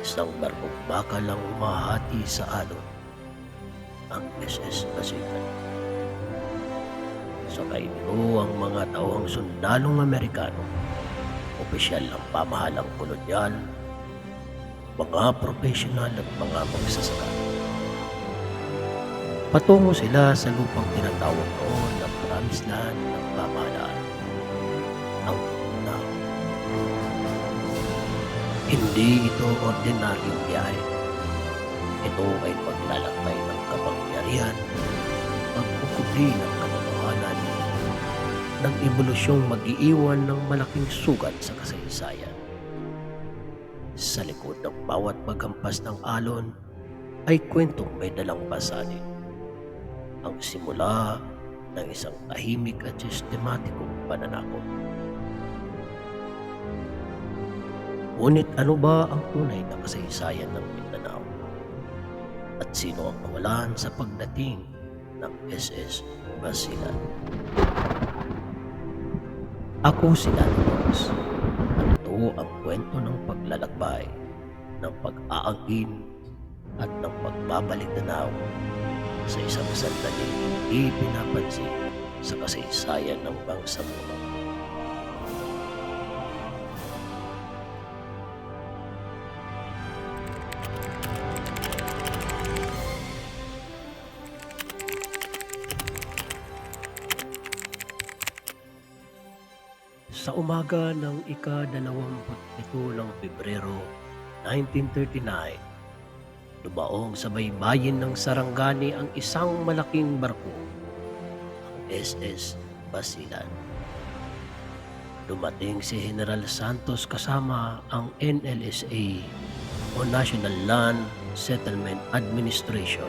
Isang barkong bakal ang umahati sa alon, ang SS Basilan. Sakay nito ang mga tauhang sundalong Amerikano, opisyal ng pamahalang kolonyal, mga profesional at mga magsasaka. Patungo sila sa lupang tinatawag noon na Promised Land ng pamahalaan. Ang Mindanao. Hindi ito ordinaryong biyahe. Ito ay paglalakbay ng kapangyarihan, pagkukubli ng katotohanan, ng ebolusyong mag-iiwan ng malaking sugat sa kasaysayan. Sa likod ng bawat paghampas ng alon ay kwentong may dalang pasanin ang simula ng isang tahimik at sistematikong pananakot. Ngunit ano ba ang tunay na kasaysayan ng Mindanao? At sino ang nawalan sa pagdating ng SS Basilan? Ako si Lalo Rose at ito ang kwento ng paglalakbay, ng pag-aangkin at ng pagbabalik tanaw sa isang sandaling hindi pinapansin sa kasaysayan ng bangsamuno. Sa umaga ng ika-27 ng Pebrero 1939, Dumaong sa baybayin ng Sarangani ang isang malaking barko, ang SS Basilan. Dumating si General Santos kasama ang NLSA o National Land Settlement Administration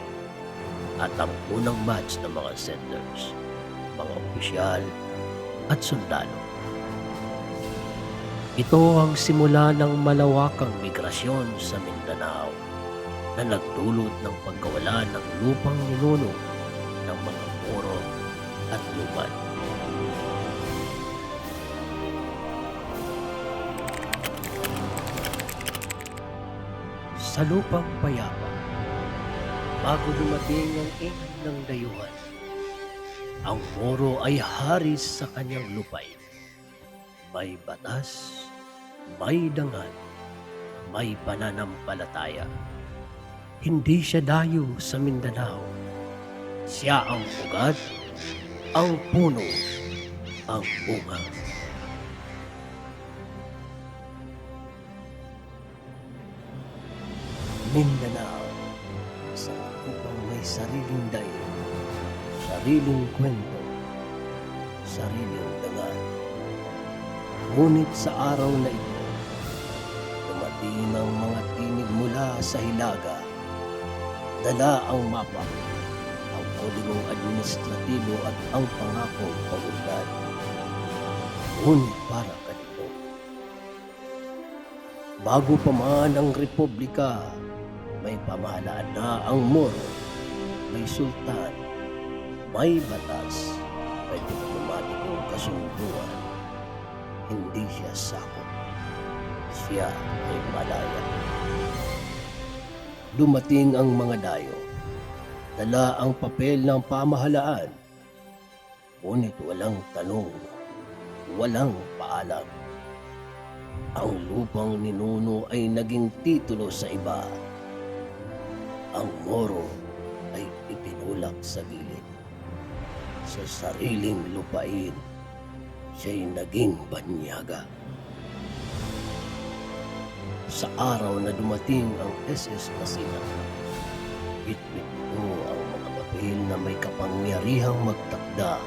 at ang unang batch ng mga settlers, mga opisyal at sundalo. Ito ang simula ng malawakang migrasyon sa Mindanao na nagdulot ng pagkawala ng lupang ninuno ng mga Moro at Lupan. Sa lupang payapa, bago dumating ang ingay ng dayuhan, ang Moro ay haris sa kanyang lupay. May batas, may dangal, may pananampalataya. Hindi siya dayo sa Mindanao. Siya ang ugat, ang puno, ang bunga. Mindanao, sa upang may sariling dayo, sariling kwento, sariling dangal. Ngunit sa araw na ito, ang mga tinig mula sa Hilaga dala ang mapa, ang kodigong administratibo at ang pangakong pagundad. Ngunit para kanito. Bago pa man ang Republika, may pamahalaan na ang Moro, may sultan, may batas, may diplomatikong kasunduan. Hindi siya sakop. Siya ay malaya dumating ang mga dayo. Dala ang papel ng pamahalaan. Ngunit walang tanong, walang paalam. Ang lupang ninuno ay naging titulo sa iba. Ang Moro ay itinulak sa gilid. Sa sariling lupain, siya'y naging banyaga sa araw na dumating ang SS Basilan. Bitbit ito ang mga papel na may kapangyarihang magtakda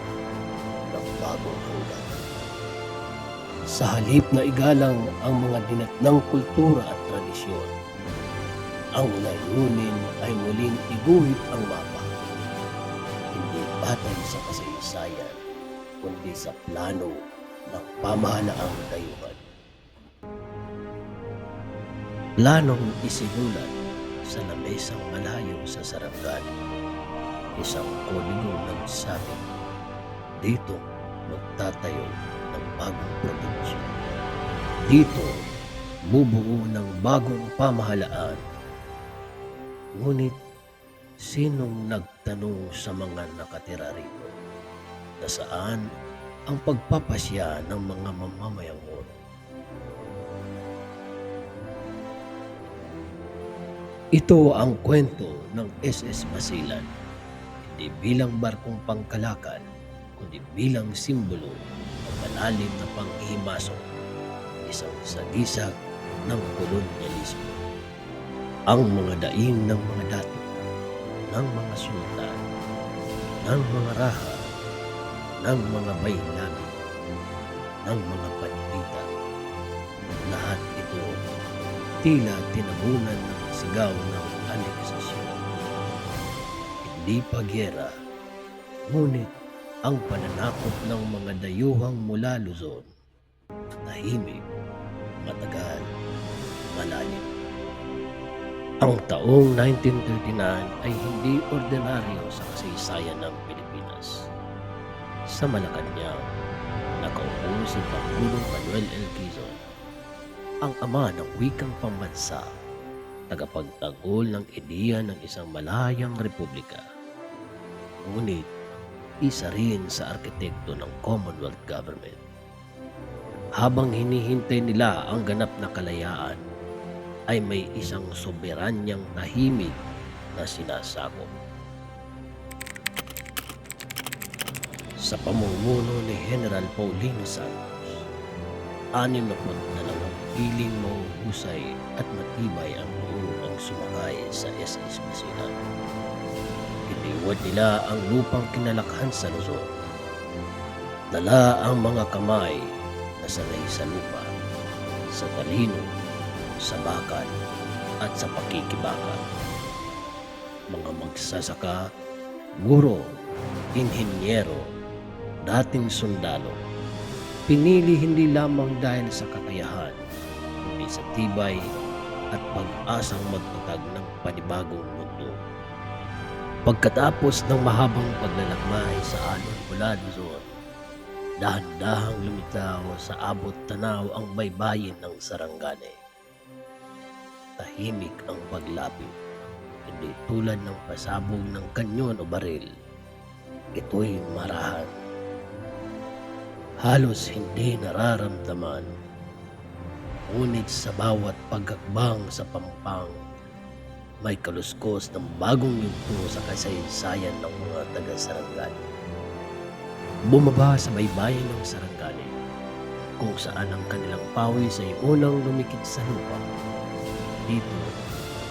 ng bagong hanggan. Sa halip na igalang ang mga dinatnang kultura at tradisyon, ang layunin ay muling iguhit ang mapa. Hindi batay sa kasaysayan, kundi sa plano ng pamahalaang dayuhan planong isinulat sa lamesang malayo sa Sarangani. Isang kodigo nagsabi, dito magtatayo ng bagong probinsya. Dito, bubuo ng bagong pamahalaan. Ngunit, sinong nagtanong sa mga nakatira rito? Na saan ang pagpapasya ng mga mamamayang Moro? Ito ang kwento ng SS Basilan, hindi bilang barkong pangkalakal, kundi bilang simbolo ng malalim na panghihimasok, isang sagisag ng kolonyalismo. Ang mga daing ng mga dato, ng mga sultan, ng mga raha, ng mga baylabi, ng mga panitita, lahat ito tila tinabunan ng sigaw ng aneksasyon. Hindi pa gyera, ngunit ang pananakot ng mga dayuhang mula Luzon, tahimik, matagal, malalim. Ang taong 1939 ay hindi ordinaryo sa kasaysayan ng Pilipinas. Sa Malacanang, nakaupo si Pangulong Manuel L. Quezon, ang ama ng wikang pambansa, tagapagtanggol ng ideya ng isang malayang republika. Ngunit, isa rin sa arkitekto ng Commonwealth Government. Habang hinihintay nila ang ganap na kalayaan, ay may isang soberanyang tahimik na sinasakop. Sa pamumuno ni General Paulino Santos, anim na dalawang piling mahuhusay at matibay ang ang sumakay sa SS Basilan. Iniwad nila ang lupang kinalakhan sa Luzon. Dala ang mga kamay na sanay sa lupa, sa talino, sa bakal, at sa pakikibaka. Mga magsasaka, guro, inhinyero, dating sundalo, pinili hindi lamang dahil sa kakayahan, kundi sa tibay at pag-asang magtatag ng panibagong mundo. Pagkatapos ng mahabang paglalakbay sa alon mula Luzon, dahan-dahang lumitaw sa abot tanaw ang baybayin ng Sarangani. Tahimik ang paglapit, hindi tulad ng pasabog ng kanyon o baril. Ito'y marahan. Halos hindi nararamdaman. Ngunit sa bawat pagkakbang sa pampang, may kaluskos ng bagong yugto sa kasaysayan ng mga taga-Sarangani. Bumaba sa baybayin ng Sarangani, kung saan ang kanilang pawis ay unang lumikit sa lupa. Dito,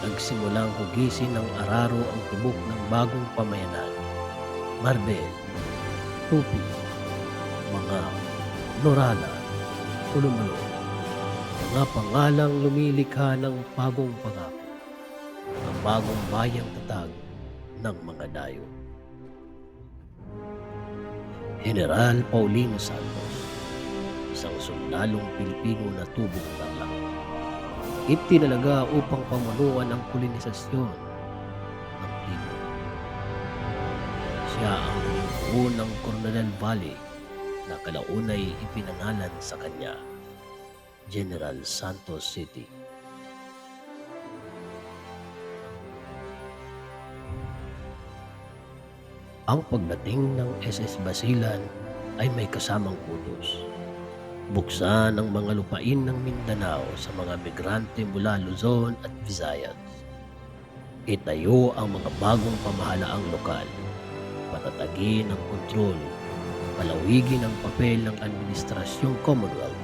nagsimulang hugisin ng araro ang tibok ng bagong pamayanan. Marbel, tupi, mga norala, ulumulo, mga pangalang lumilikha ng bagong pangako, ng bagong bayang tatag ng mga dayo. General Paulino Santos, isang sundalong Pilipino na tubong tarlac. Itinalaga upang pamunuan ang kolonisasyon ng Timor. Siya ang unang Coronel Valley na kalaunay ipinangalan sa kanya, General Santos City. Ang pagdating ng SS Basilan ay may kasamang utos. Buksan ang mga lupain ng Mindanao sa mga migrante mula Luzon at Visayas. Itayo ang mga bagong pamahalaang lokal. Patatagin ang kontrol. Palawigin ang papel ng Administrasyong Commonwealth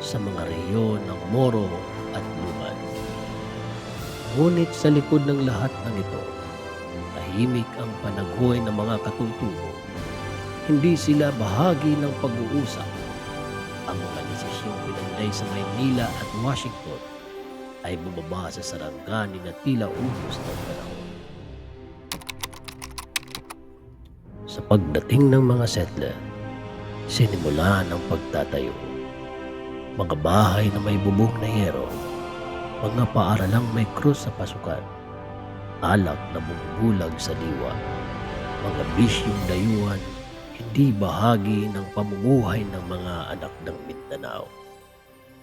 sa mga rehiyon ng Moro at Luman. Ngunit sa likod ng lahat ng ito, tahimik ang panagoy ng mga katutubo. Hindi sila bahagi ng pag-uusap. Ang mga desisyong pinanday sa Maynila at Washington ay bumaba sa sarangani na tila utos ng panahon. Sa pagdating ng mga settler, sinimulan ang pagtatayo. Mga bahay na may bubong na yero, mga paaralang may krus sa pasukan, alak na bumubulag sa diwa, mga bisyong dayuhan, hindi bahagi ng pamumuhay ng mga anak ng Mindanao.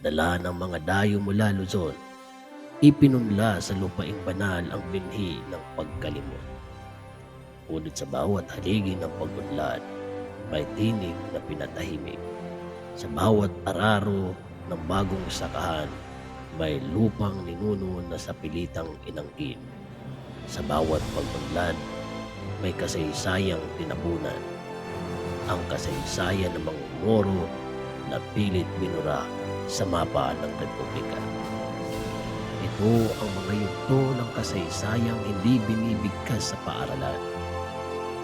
Dala ng mga dayo mula Luzon, ipinunla sa lupaing banal ang binhi ng pagkalimot. Ngunit sa bawat haligi ng pag-unlad, may tinig na pinatahimik. Sa bawat araro ng bagong sakahan, may lupang ninuno na sa pilitang inangkin. Sa bawat pag-unlad, may kasaysayang tinabunan. Ang kasaysayan ng mga Moro na pilit binura sa mapa ng Republika. Ito ang mga yugto ng kasaysayang hindi binibigkas sa paaralan.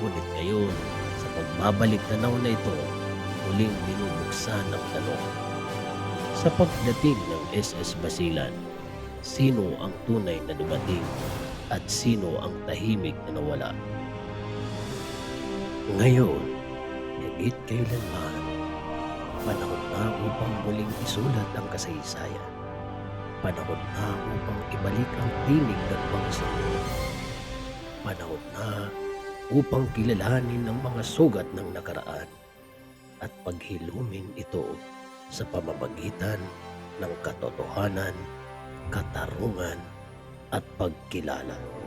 Ngunit ngayon, sa pagbabalik tanaw na ito, muling binubuksan ang tanong. Sa pagdating ng SS Basilan, sino ang tunay na dumating at sino ang tahimik na nawala? Ngayon, higit kailanman, panahon na upang muling isulat ang kasaysayan. Panahon na upang ibalik ang tinig ng sino. Panahon na upang kilalanin ang mga sugat ng nakaraan at paghilumin ito sa pamamagitan ng katotohanan, katarungan at pagkilala.